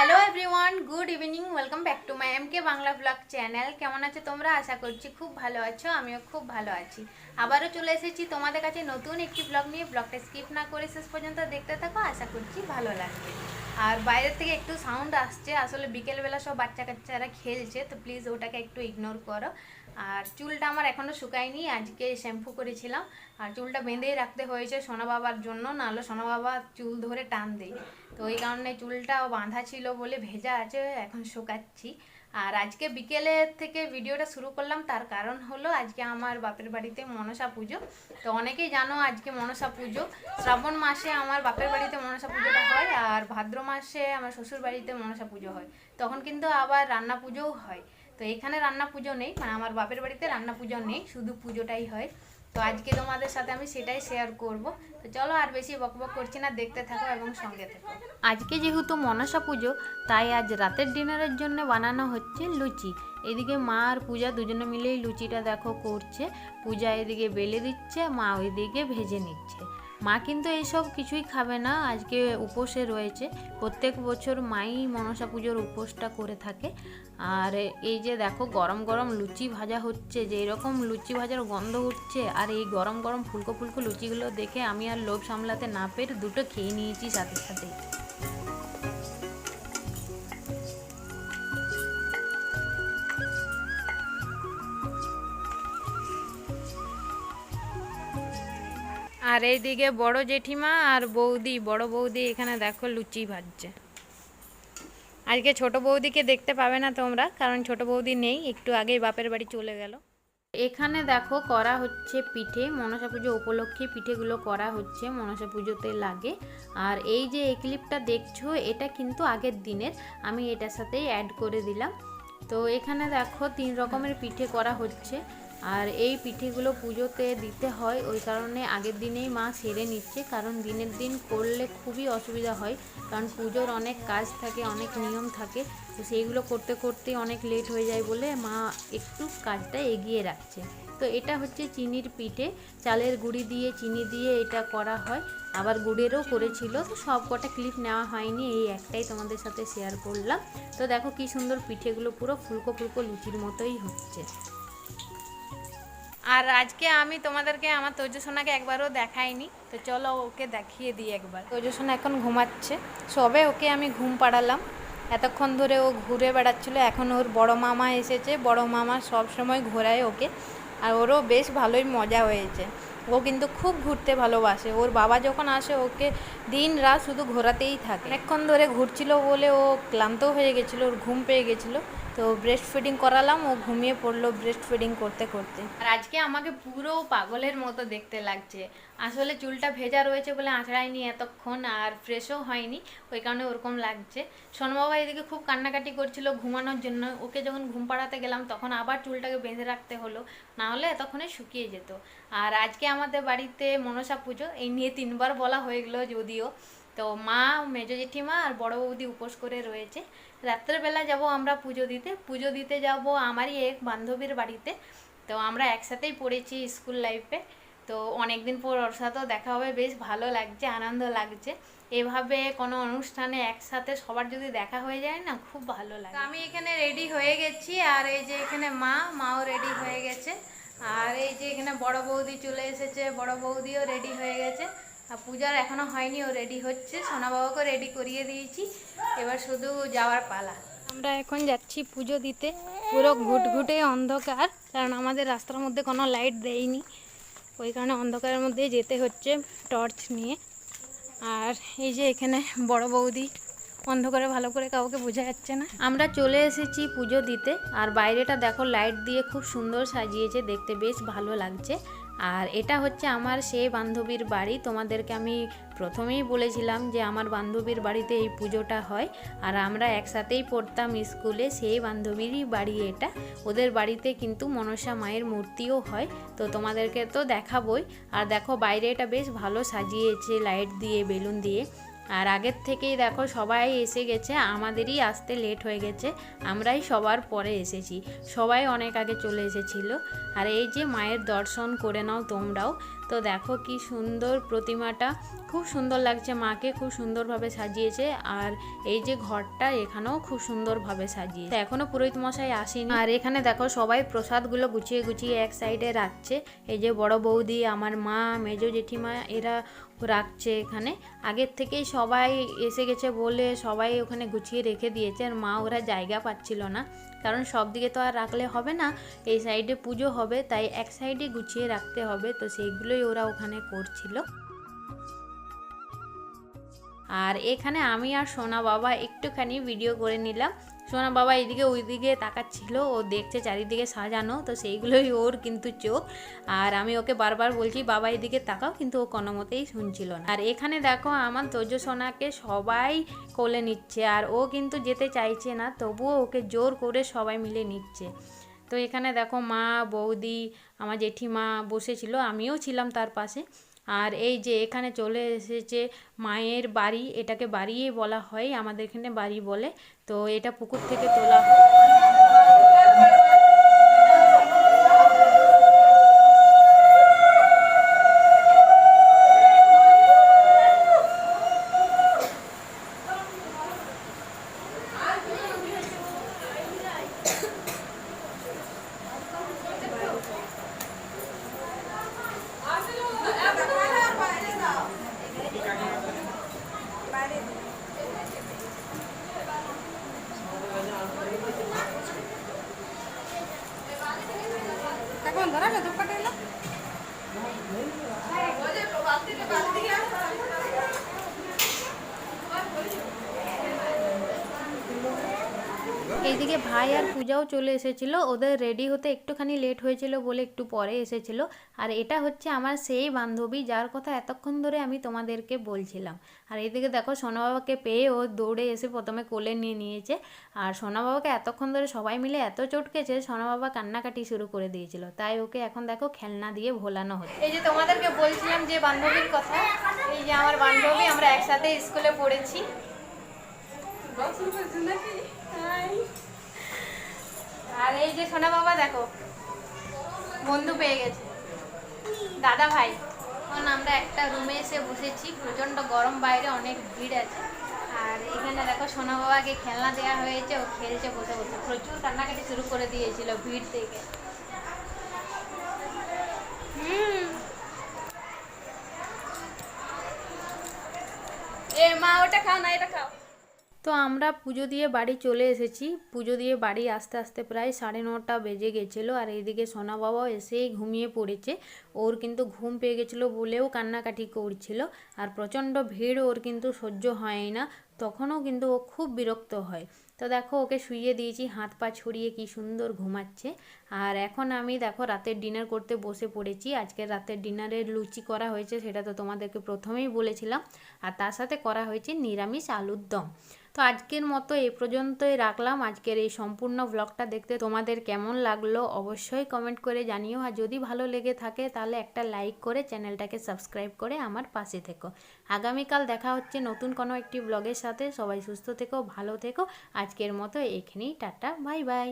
Hello everyone good evening welcome back to my M K Bangla blog channel কেমন আছো তোমরা? আশা করছি খুব ভালো আছো, আমিও খুব ভালো আছি। আবারও চলে এসেছি তোমাদের কাছে নতুন একটি ব্লগ নিয়ে। ব্লগটা স্কিপ না করে শেষ পর্যন্ত দেখতে থাকো, আশা করছি ভালো লাগবে। আর বাইরের থেকে একটু সাউন্ড আসছে, আসলে বিকেলবেলা সব বাচ্চা কাচ্চারা খেলছে, তো প্লিজ ওটাকে একটু ইগনোর করো। আর চুলটা আমার এখনও শুকায়নি, আজকে শ্যাম্পু করেছিলাম। আর চুলটা বেঁধেই রাখতে হয়েছে সোনা বাবার জন্য, নাহলে সোনা বাবা চুল ধরে টান দেয় তো ওই কারণে চুলটা বাঁধা ছিল বলে ভেজা আছে, এখন শুকাচ্ছি। আর আজকে বিকেলে থেকে ভিডিওটা শুরু করলাম, তার কারণ হলো আজকে আমার বাপের বাড়িতে মনসা পুজো। তো অনেকেই জানো আজকে মনসা পুজো। শ্রাবণ মাসে আমার বাপের বাড়িতে মনসা পুজোটা হয়, আর ভাদ্র মাসে আমার শ্বশুর বাড়িতে মনসা পুজো হয়। তখন কিন্তু আবার রান্না পুজোও হয়। তো এখানে রান্না পুজো নেই মানে আমার বাপের বাড়িতে রান্না পুজো নেই, শুধু পুজোটাই হয়। তো আজকে তোমাদের সাথে আমি সেটাই শেয়ার করব। তো চলো আর বেশি বকবক করছি না, দেখতে থাকো এবং সঙ্গে থাকো। আজকে যেহেতু মনসা পুজো, তাই আজ রাতের ডিনারের জন্য বানানো হচ্ছে লুচি। এদিকে মা আর পূজা দুজনে মিলেই লুচিটা দেখো করছে। পূজা এদিকে বেলে দিচ্ছে, মা ওইদিকে ভেজে নিচ্ছে। মা কিন্তু এইসব কিছুই খাবে না, আজকে উপোসে রয়েছে। প্রত্যেক বছর মাই মনসা পুজোর উপোসটা করে থাকে। আর এই যে দেখো, গরম গরম লুচি ভাজা হচ্ছে, যে এরকম লুচি ভাজার গন্ধ উঠছে, আর এই গরম গরম ফুলকো ফুলকো লুচিগুলো দেখে আমি আর লোভ সামলাতে না পেরে দুটো খেয়ে নিয়েছি সাথে সাথে। আর এইদিকে বড় জেঠিমা আর বৌদি, বড় বৌদি এখানে দেখো লুচি ভাজছে। আজকে ছোট বৌদিকে দেখতে পাবে না তোমরা, কারণ ছোট বৌদি নেই, একটু আগেই বাপের বাড়ি চলে গেল। এখানে দেখো করা হচ্ছে পিঠে, মনসা পুজো উপলক্ষে পিঠেগুলো করা হচ্ছে, মনসা পুজোতে লাগে। আর এই যে এই ক্লিপটা দেখছ, এটা কিন্তু আগের দিনের, আমি এটার সাথেই অ্যাড করে দিলাম। তো এখানে দেখো তিন রকমের পিঠে করা হচ্ছে। আর এই পিঠেগুলো পুজোতে দিতে হয়, ওই কারণে আগের দিনেই মা সেরে নিচ্ছে, কারণ দিনের দিন করলে খুবই অসুবিধা হয়, কারণ পুজোর অনেক কাজ থাকে, অনেক নিয়ম থাকে, তো সেইগুলো করতে করতে অনেক লেট হয়ে যায় বলে মা একটু কাজটা এগিয়ে রাখছে। তো এটা হচ্ছে চিনির পিঠে, চালের গুঁড়ি দিয়ে চিনি দিয়ে এটা করা হয়, আবার গুড়েরও করেছিল, তো সব কটা ক্লিপ নেওয়া হয়নি, এই একটাই তোমাদের সাথে শেয়ার করলাম। তো দেখো কি সুন্দর পিঠেগুলো পুরো ফুলকো ফুলকো লুচির মতোই হচ্ছে। আর আজকে আমি তোমাদেরকে, আমার তৈজসোনাকে একবারও দেখাইনি। তো চলো ওকে দেখিয়ে দিই একবার। তৈজসোনা এখন ঘুমাচ্ছে। সবে ওকে আমি ঘুম পাড়ালাম। এতক্ষণ ধরে ও ঘুরে বেড়াচ্ছিল। এখন ওর বড় মামা এসেছে। বড় মামা সব সময় ঘোরায় ওকে। আর ওরও বেশ ভালোই মজা হয়েছে। ও কিন্তু খুব ঘুরতে ভালোবাসে। ওর বাবা যখন আসে, ওকে দিন রাত শুধু ঘোরাতেই থাকে। অনেকক্ষণ ধরে ঘুরছিল বলে ও ক্লান্ত হয়ে গেছিল। ওর ঘুম পেয়ে গেছিল। তো ব্রেস্ট ফিডিং করালাম, ও ঘুমিয়ে পড়ল ব্রেস্ট ফিডিং করতে করতে। আর আজকে আমাকে পুরো পাগলের মতো দেখতে লাগছে। আসলে চুলটা ভেজা রয়েছে বলে আঁচড়ায়নি এতক্ষণ আর ফ্রেশও হয়নি, ওই কারণে ওরকম লাগছে। সোনবাবা এদিকে খুব কান্নাকাটি করছিল ঘুমানোর জন্য। ওকে যখন ঘুম পাড়াতে গেলাম, তখন আবার চুলটাকে বেঁধে রাখতে হলো, না হলে এতক্ষণে শুকিয়ে যেত। আর আজকে আমাদের বাড়িতে মনসা পুজো, এই নিয়ে তিনবার বলা হয়ে গেলো যদিও। তো মা মেজো জেঠিমা আর বড় বৌদি উপোস করে রয়েছে। রাত্রেবেলা যাব আমরা পুজো দিতে। পুজো দিতে যাব আমারই এক বান্ধবীর বাড়িতে। তো আমরা একসাথেই পড়েছি স্কুল লাইফে। তো অনেক দিন পর ওর সাথেও দেখা হবে। বেশ ভালো লাগছে আনন্দ লাগছে। এভাবে কোনো অনুষ্ঠানে একসাথে সবার যদি দেখা হয়ে যায় না খুব ভালো লাগে। আমি এখানে রেডি হয়ে গেছি। আর এই যে এখানে মা মাও রেডি হয়ে গেছে। আর এই যে এখানে বড় বৌদি চলে এসেছে বড় বৌদিও রেডি হয়ে গেছে। আর পূজার এখনও হয়নি, ও রেডি হচ্ছে। সোনা রেডি করিয়ে দিয়েছি। এবার শুধু যাওয়ার পালা। আমরা এখন যাচ্ছি পুজো দিতে। পুরো ঘুটঘুটে অন্ধকার, কারণ আমাদের রাস্তার মধ্যে কোনো লাইট দেয়নি। ওই কারণে অন্ধকারের মধ্যে যেতে হচ্ছে টর্চ নিয়ে। আর এই যে এখানে বড় বৌদি, অন্ধকারে ভালো করে কাউকে বোঝা যাচ্ছে না। আমরা চলে এসেছি পুজো দিতে। আর বাইরেটা দেখো লাইট দিয়ে খুব সুন্দর সাজিয়েছে, দেখতে বেশ ভালো লাগছে। আর এটা হচ্ছে আমার সেই বান্ধবীর বাড়ি। তোমাদেরকে আমি প্রথমেই বলেছিলাম যে আমার বান্ধবীর বাড়িতে এই পুজোটা হয় আর আমরা একসাথেই পড়তাম স্কুলে, সেই বান্ধবীরই বাড়ি এটা। ওদের বাড়িতে কিন্তু মনসা মায়ের মূর্তিও হয়। তো তোমাদেরকে তো দেখাবই। আর দেখো বাইরে এটা বেশ ভালো সাজিয়েছে, লাইট দিয়ে, বেলুন দিয়ে। আর আগের থেকেই দেখো সবাই এসে গেছে, আমাদেরই আসতে লেট হয়ে গেছে, আমরাই সবার পরে এসেছি। সবাই অনেক আগে চলে এসেছিল। আর এই যে মায়ের দর্শন করে নাও তোমরাও তো দেখো কি সুন্দর প্রতিমাটা। খুব সুন্দর লাগছে মাকে, খুব সুন্দরভাবে সাজিয়েছে। আর এই যে ঘরটা এখানেও খুব সুন্দরভাবে সাজিয়েছে। এখনও পুরোহিত মশাই আসেনি। আর এখানে দেখো সবাই প্রসাদগুলো গুছিয়ে গুছিয়ে এক সাইডে রাখছে। এই যে বড় বৌদি, আমার মা, মেজো জেঠিমা, এরা রাখছে এখানে। আগের থেকেই সবাই এসে গেছে বলে সবাই ওখানে গুছিয়ে রেখে দিয়েছে। আর মা ওরা জায়গা পাচ্ছিল না। কারণ সব দিকে তো আর রাখলে হবে না, এই সাইডে পুজো হবে, তাই এক সাইডে গুছিয়ে রাখতে হবে, তো সেইগুলোই ওরা ওখানে করছিল। আর এখানে আমি আর সোনা বাবা একটুখানি ভিডিও করে নিলাম। সোনা বাবা এদিকে ওইদিকে তাকাচ্ছিল, ও দেখছে চারিদিকে সাজানো, তো সেইগুলোই ওর কিন্তু চোখ। আর আমি ওকে বারবার বলছি, বাবা, এদিকে তাকাও। কিন্তু ও কোনো মতেই শুনছিল না। আর এখানে দেখো, আমার তোজ সোনাকে সবাই কোলে নিচ্ছে, আর ও কিন্তু যেতে চাইছে না, তবুও ওকে জোর করে সবাই মিলে নিচ্ছে। তো এখানে দেখো মা, বৌদি, আমার জেঠিমা বসেছিল, আমিও ছিলাম তার পাশে। আর এই যে এখানে চলে এসেছে মায়ের বাড়ি, এটাকে বাড়িই বলা হয়, আমাদের এখানে বাড়ি বলে। তো এটা পুকুর থেকে তোলা এইদিকে ভাই আর পূজাও চলে এসেছিল। ওদের রেডি হতে একটুখানি লেট হয়েছিল বলে একটু পরে এসেছিল। আর এটা হচ্ছে আমার সেই বান্ধবী যার কথা এতক্ষণ ধরে আমি তোমাদেরকে বলছিলাম। আর এইদিকে দেখো সোনা বাবাকে পেয়ে ও দৌড়ে এসে প্রথমে কোলে নিয়ে নিয়েছে। আর সোনা বাবাকে এতক্ষণ ধরে সবাই মিলে এত চটকেছে, সোনা বাবা কান্নাকাটি শুরু করে দিয়েছিল। তাই ওকে এখন দেখো খেলনা দিয়ে ভোলানো হচ্ছে। এই যে তোমাদেরকে বলছিলাম যে বান্ধবীর কথা, এই যে আমার বান্ধবী, আমরা একসাথে স্কুলে পড়েছি। আর এই যে সোনা বাবা, দেখো, বন্ধু পেয়ে গেছে। দাদা ভাই, এখন আমরা একটা রুমে এসে বসেছি, প্রচণ্ড গরম, বাইরে অনেক ভিড় আছে। আর এখানে দেখো, সোনা বাবাকে খেলনা দেওয়া হয়েছে, ও খেলছে, বসে বসে। প্রচুর কান্নাকাটি শুরু করে দিয়েছিল ভিড় থেকে। এ মা, ওটা খাও না, এটা খাও। তো আমরা পুজো দিয়ে বাড়ি চলে এসেছি। পুজো দিয়ে বাড়ি আস্তে আস্তে প্রায় সাড়ে নটা বেজে গেছিল আর এইদিকে সোনা বাবাও এসেই ঘুমিয়ে পড়েছে। ওর কিন্তু ঘুম পেয়ে গেছিল বলেও কান্নাকাটি করছিল আর প্রচণ্ড ভিড় ওর কিন্তু সহ্য হয় না, তখনও কিন্তু ও খুব বিরক্ত হয়। তো দেখো ওকে শুইয়ে দিয়েছি, হাত পা ছড়িয়ে কি সুন্দর ঘুমাচ্ছে। আর এখন আমি দেখো রাতের ডিনার করতে বসে পড়েছি। আজকে রাতের ডিনারের লুচি করা হয়েছে, সেটা তো তোমাদেরকে প্রথমেই বলেছিলাম। আর তার সাথে করা হয়েছে নিরামিষ আলুর দম। তো আজকের মতো এই পর্যন্তই রাখলাম। আজকের এই সম্পূর্ণ ব্লগটা দেখতে তোমাদের কেমন লাগল অবশ্যই কমেন্ট করে জানিও। আর যদি ভালো লেগে থাকে তাহলে একটা লাইক করে চ্যানেলটাকে সাবস্ক্রাইব করে আমার পাশে থেকো। আগামীকাল দেখা হচ্ছে নতুন কোনো একটি ব্লগের সাথে। সবাই সুস্থ থেকো, ভালো থেকো। আজকের মতো এখানেই টাটা। Bye bye.